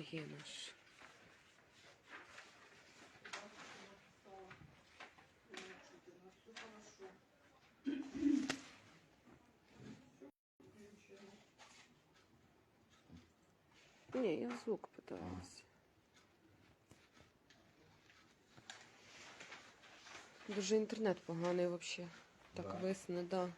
Є наш. Ні, я звук питалася. Дуже інтернет поганий взагалі. Так Да. висне, да.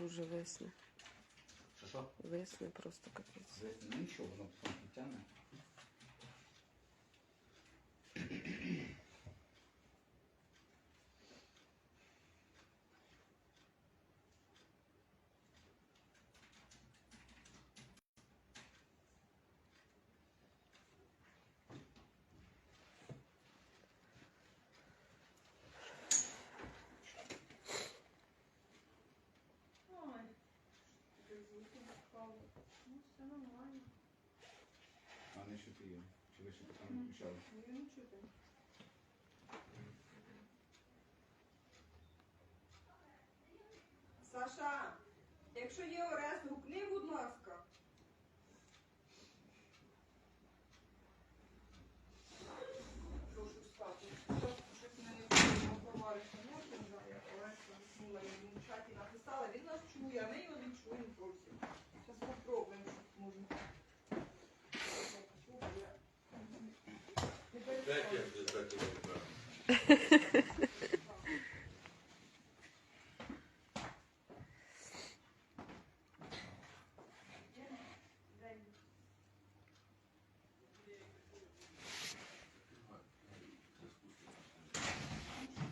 Дуже висне. Що що? Висне просто капець. Ну нічого, воно потім підтягне. Ой, таке звуки впало. Ну, все нормально. А не що ти є? Чи ви ще поки не включали? Ну, я не чути. Саша, якщо є Орес, гукни, будь ласка. Прошу спати. Щось мене товариша гукнула, я чаті написала, він нас чує, а ми його не чуємо зовсім. Зараз попробуємо, що зможемо. Не П'ять перестань. як без такого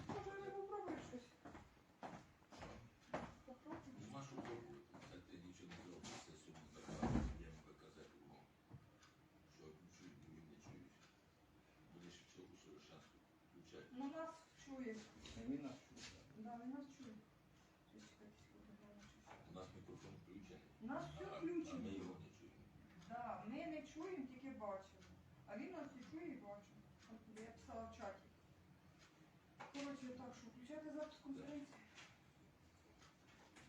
Може, не попробуєш щось? Попробуй. Нема що пробувати. Це ти нічого не зробиш. Це сьогодні така я вам казати вам. Що чують, ви не чують. Будеш цього совершенству включати. Ну, нас чує. Та він нас чує. Да, він нас чує. Щось чекайте, секунду, глянемо, що це. У нас мікрофон включений. У нас все включено. Да, ми не чуємо, тільки бачимо. А він нас і чує, і бачить. От Я писала в чаті. Коротше, так, що включати запис конференції.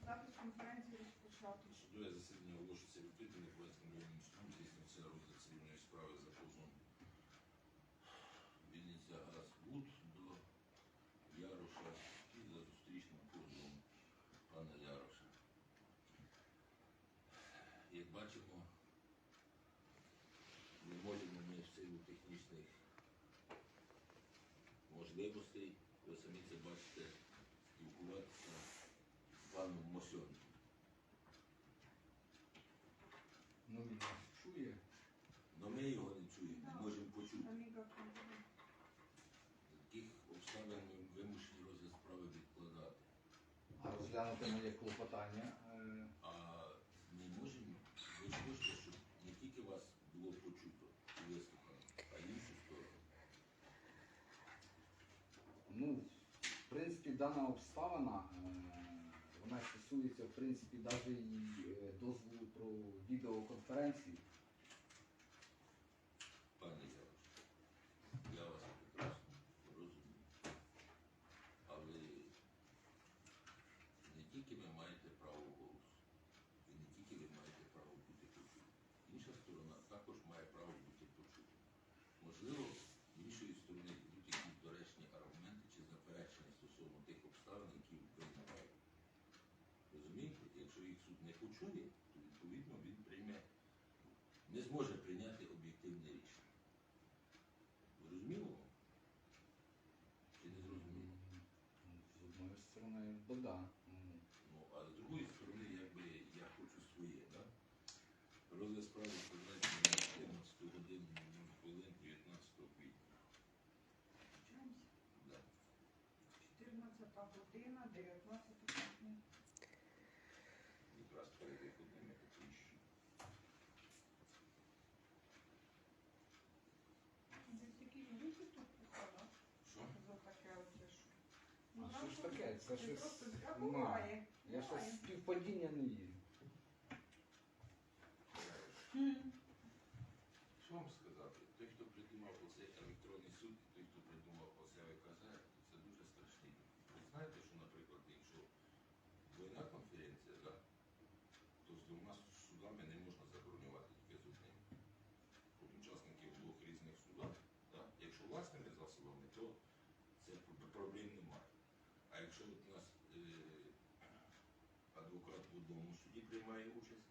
Запис конференції розпочати. Судове засідання оголошується відкритим Миколаївським районним судом. Здійснюється розгляд цивільної справи за позовом Вінниця Газбуд до Яроша і за зустрічним позовом пана Яроша. Як бачимо, не можемо ми в силу технічних можливостей, ви самі це бачите, спілкуватися з паном Мосьоном. Ну він нас чує. Но ми його не чуємо, не можемо почути. Таких обставин ми вимушені розгляд справи відкладати. А розглянути моє клопотання. е, А не можемо, ви ж хочете, щоб не тільки вас було почуто і вислухано, а іншу сторону. Ну, в принципі, дана обставина, е, вона стосується, в принципі, навіть і е, дозволу про відеоконференцію. Пане Ярош, я вас прекрасно розумію. Але не тільки ви маєте право голосу, і не тільки ви маєте право бути почутим. Інша сторона також має право бути почутим. Можливо, іншої сторони будуть якісь доречні аргументи чи заперечення стосовно тих обставин, які ви навели. Розумієте, якщо їх суд не почує, то відповідно він прийме, не зможе прийняти об'єктивне рішення. Зрозуміло? Чи не зрозуміло? Ну, З одної сторони, то да. Ну, Ну, а з другої сторони, якби я хочу своє, да? Розгляд справи призначений на 14 годину 0 хвилин 19 квітня. Включаємося. Да. 14 година, 19 квітня. Якраз перед виходними такі. Десь якісь звуки тут походу. Що? За таке оце що. Ну, Що ж таке? Це Він щось. просто а ну, буває. Я щось буває. в співпадіння не вірю. Що вам сказати? Той, хто придумав оцей електронний суд, і той, хто придумав оце ВКЗ, це дуже страшні. Ви знаєте, що, наприклад, якщо двойна конференція, да, то з двома судами не можна забронювати тільки з одним. От учасників двох різних судах, да, якщо власними засобами, то це проблем немає. А якщо от у нас е, адвокат в одному суді приймає участь,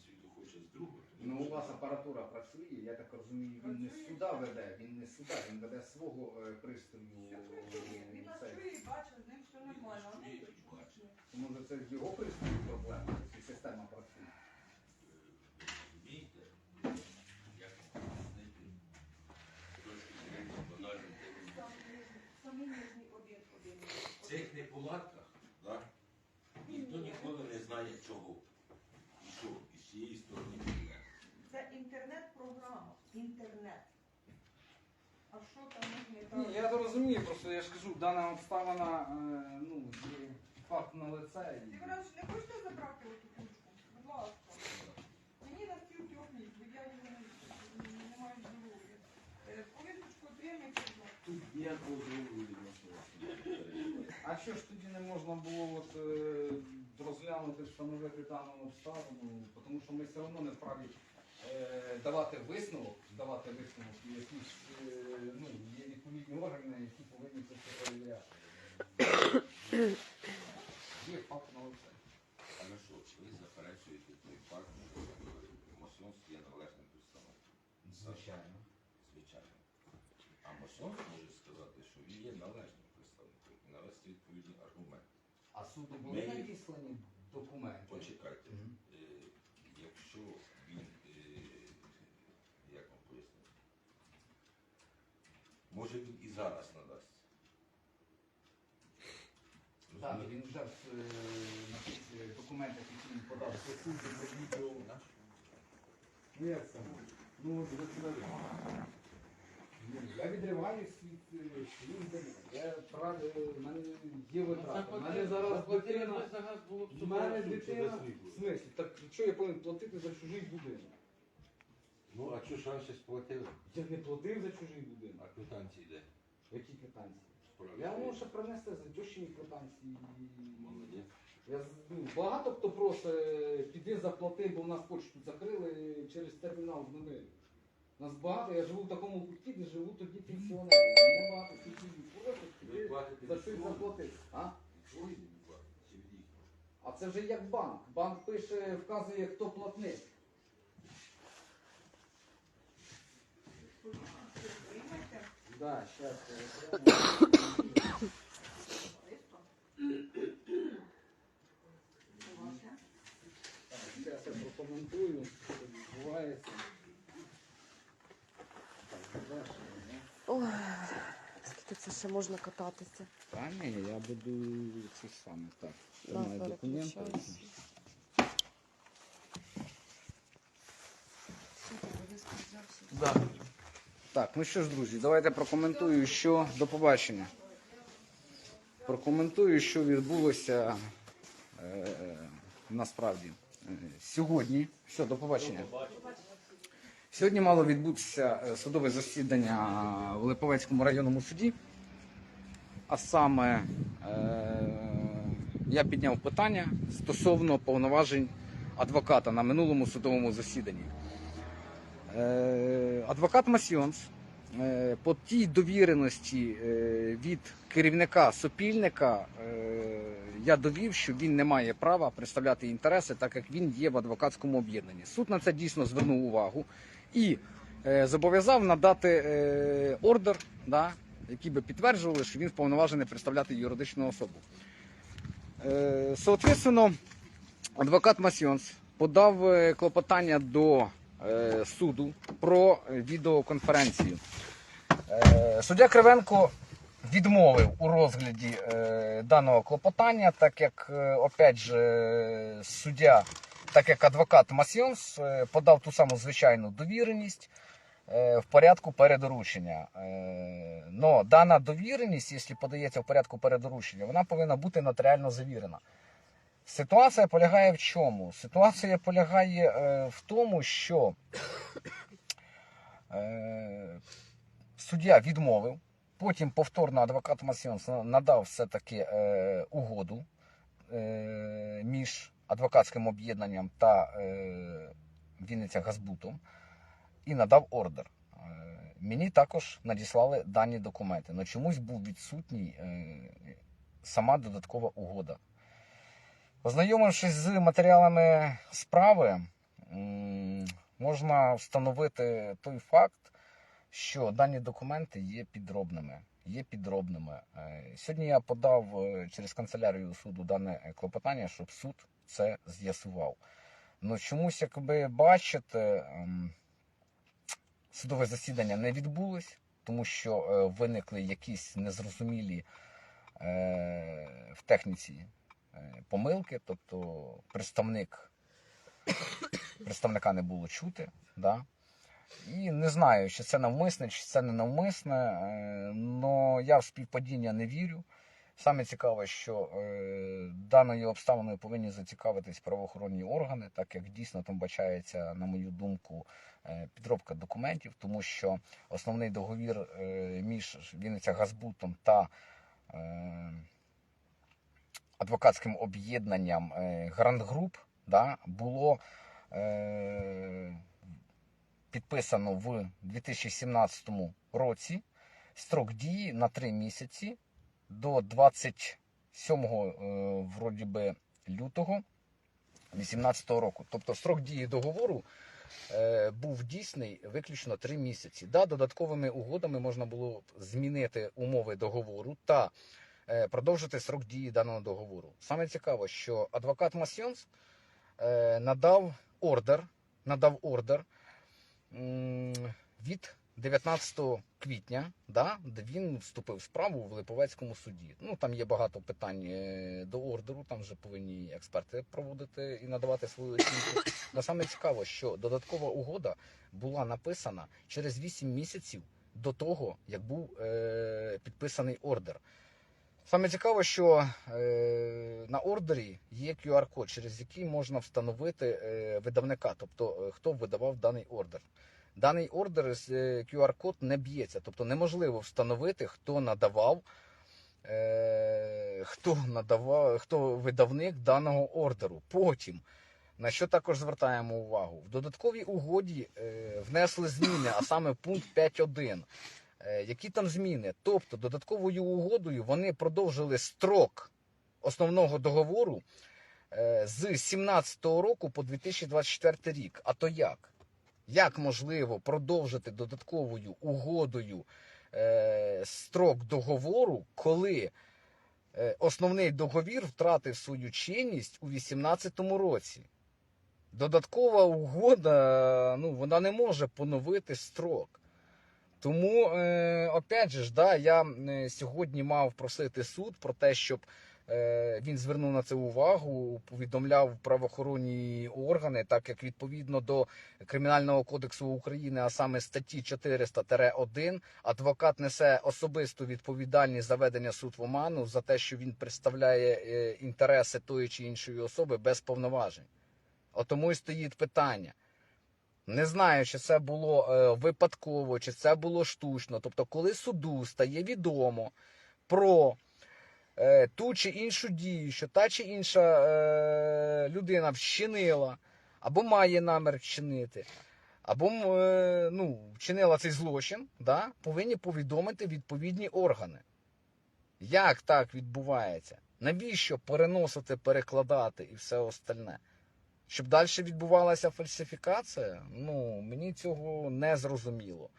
а світу хоче з другого, Ну, у вас апаратура працює, я так розумію, він не з суда веде, він не з суда, він веде свого е, пристрою. Все працює. Він нас цей. чує і бачить, з ним все нормально. а ми і. Може це з його пристрою проблема, чи система працює? Розумієте, як знайти трошки зрення банальну термін. Самі нижні- Самі нижні один, один. В цих неполадках, да, ніхто ніколи не знає чого. І і цієї сторони. Це інтернет-програма. Інтернет. А що там не так? Ні, я розумію, просто я ж кажу, дана обставина, е, ну, є факт на лице. Ти вранці не хочете забрати оту ключку? Будь ласка. Мені на стіл тьохніть, бо я його не, не маю здоров'я. Е, Повісточку отримайте. будь ласка. Тут ніякого переживає. А що ж тоді не можна було от, е, розглянути, встановити дану обставину, тому що ми все одно не вправі е, давати висновок, давати висновок, і якісь е, ну, є відповідні органи, які повинні це все перевіряти. Є факт на лице. Хорошо, ви заперечуєте той факт, що Мосьонськ є належним представником. Звичайно. Звичайно. А Мосьонськ може сказати, що він є належним представником і навести відповідні аргументи. А суду були Ми- надіслані документи. Почекайте. Мгм. Е, якщо він, е, як вам пояснити, може він і зараз надасть. Так, Розумієте? він вже е, на тих е, документах, які він подав до суду, до відео. Ну як це? Ну, от Я відриваюсь від е, служби, я правда, в мене є витрати. У мене зараз дитина, в мене дитина, в смислі, так що я повинен платити за чужий будинок? Ну, а що ж раніше сплатили? Я не платив за чужий будинок. А квитанції де? Які квитанції? Справді. Я можу ще принести за дощі квитанції. Молодець. Я, з- ну, багато хто просить, піди заплати, бо в нас почту закрили через термінал в новини. Нас багато, я живу в такому куті, де живуть тоді пенсіонери. Мене багато просять, платите за щось свого? заплатити. А? Не а це вже як банк. Банк пише, вказує, хто платник. Да. Ваше. Зараз я прокоментую, що відбувається. Так, завершено, да? Ой, скільки це ще можна кататися. Та ні, я буду це саме так. Да, Тримаю документи. переключайся. Що ти, обов'язково взявся? Так, ну що ж, друзі, давайте прокоментую, що до побачення. Прокоментую, що відбулося е, насправді. Е, Сьогодні, все, до побачення. Сьогодні мало відбутися е, судове засідання в Липовецькому районному суді. А саме е, я підняв питання стосовно повноважень адвоката на минулому судовому засіданні. Е, Адвокат Масьйонс е, по тій довіреності е, від керівника сопільника е, я довів, що він не має права представляти інтереси, так як він є в адвокатському об'єднанні. Суд на це дійсно звернув увагу і е, зобов'язав надати е, ордер, да, який би підтверджували, що він вповноважений представляти юридичну особу. Е, Соответственно, адвокат Масьйонс подав е, клопотання до е, суду про е, відеоконференцію. Е, Суддя Кривенко відмовив у розгляді е, даного клопотання, так як, е, опять же, суддя, так як адвокат Масьйонс е, подав ту саму звичайну довіреність е, в порядку передоручення. Е, дана довіреність, якщо подається в порядку передоручення, вона повинна бути нотаріально завірена. Ситуація полягає в чому? Ситуація полягає е, в тому, що е, суддя відмовив, потім повторно адвокат Масіонс надав все-таки е, угоду е, між адвокатським об'єднанням та е, Вінниця Газбутом і надав ордер. Е, Мені також надіслали дані документи, але чомусь був відсутній е, сама додаткова угода. Ознайомившись з матеріалами справи, можна встановити той факт, що дані документи є підробними. Є підробними. Е, Сьогодні я подав е, через канцелярію суду дане е, клопотання, щоб суд це з'ясував. Ну чомусь, як ви бачите, ем, судове засідання не відбулось, тому що виникли якісь незрозумілі в техніці помилки, тобто представник представника не було чути. Да? І не знаю, чи це навмисне, чи це не навмисне, але я в співпадіння не вірю. Саме цікаве, що е, даною обставиною повинні зацікавитись правоохоронні органи, так як дійсно там бачається, на мою думку, е, підробка документів, тому що основний договір е, між Вінниця Газбутом та адвокатським об'єднанням Гранд Груп да, було підписано в 2017 році. Строк дії на 3 місяці до 27 е, вроді би, лютого 2018 року. Тобто строк дії договору е, був дійсний виключно 3 місяці. Да, додатковими угодами можна було змінити умови договору та е, продовжити срок дії даного договору. Саме цікаво, що адвокат Масьйонс е, надав ордер, надав ордер від 19 квітня, да, він вступив в справу в Липовецькому суді. Ну там є багато питань е, до ордеру, там вже повинні експерти проводити і надавати свою оцінку. Але саме цікаво, що додаткова угода була написана через 8 місяців до того, як був е, підписаний ордер. Саме цікаво, що е, на ордері є QR-код, через який можна встановити е, видавника, тобто е, хто видавав даний ордер. Даний ордер з QR-код не б'ється, тобто неможливо встановити, хто надавав, хто надавав, хто видавник даного ордеру. Потім, на що також звертаємо увагу, в додатковій угоді внесли зміни, а саме пункт 5.1. Е, Які там зміни? Тобто додатковою угодою вони продовжили строк основного договору е, з 17 року по 2024 рік. А то як? Як можливо продовжити додатковою угодою е, строк договору, коли основний договір втратив свою чинність у 2018 році? Додаткова угода, ну, вона не може поновити строк. Тому, е, опять же, ж, да, я е, сьогодні мав просити суд про те, щоб е, він звернув на це увагу, повідомляв правоохоронні органи, так як відповідно до Кримінального кодексу України, а саме статті 400-1, адвокат несе особисту відповідальність за ведення суд в оману за те, що він представляє інтереси тої чи іншої особи без повноважень. От тому і стоїть питання. Не знаю, чи це було е, випадково, чи це було штучно. Тобто, коли суду стає відомо про е, ту чи іншу дію, що та чи інша е, людина вчинила, або має намір вчинити, або е, ну, вчинила цей злочин, да, повинні повідомити відповідні органи. Як так відбувається? Навіщо переносити, перекладати і все остальне? Щоб далі відбувалася фальсифікація, ну мені цього не зрозуміло.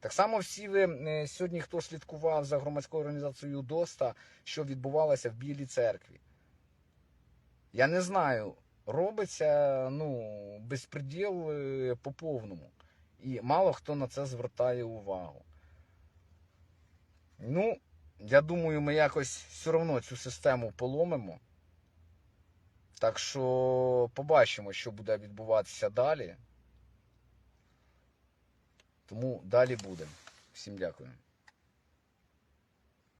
Так само всі ви е, сьогодні, хто слідкував за громадською організацією ДОСТа, що відбувалося в Білій церкві. Я не знаю, робиться ну, безпреділ е, по повному. І мало хто на це звертає увагу. Ну, я думаю, ми якось все одно цю систему поломимо. Так що побачимо, що буде відбуватися далі. Тому далі буде. Всім дякую.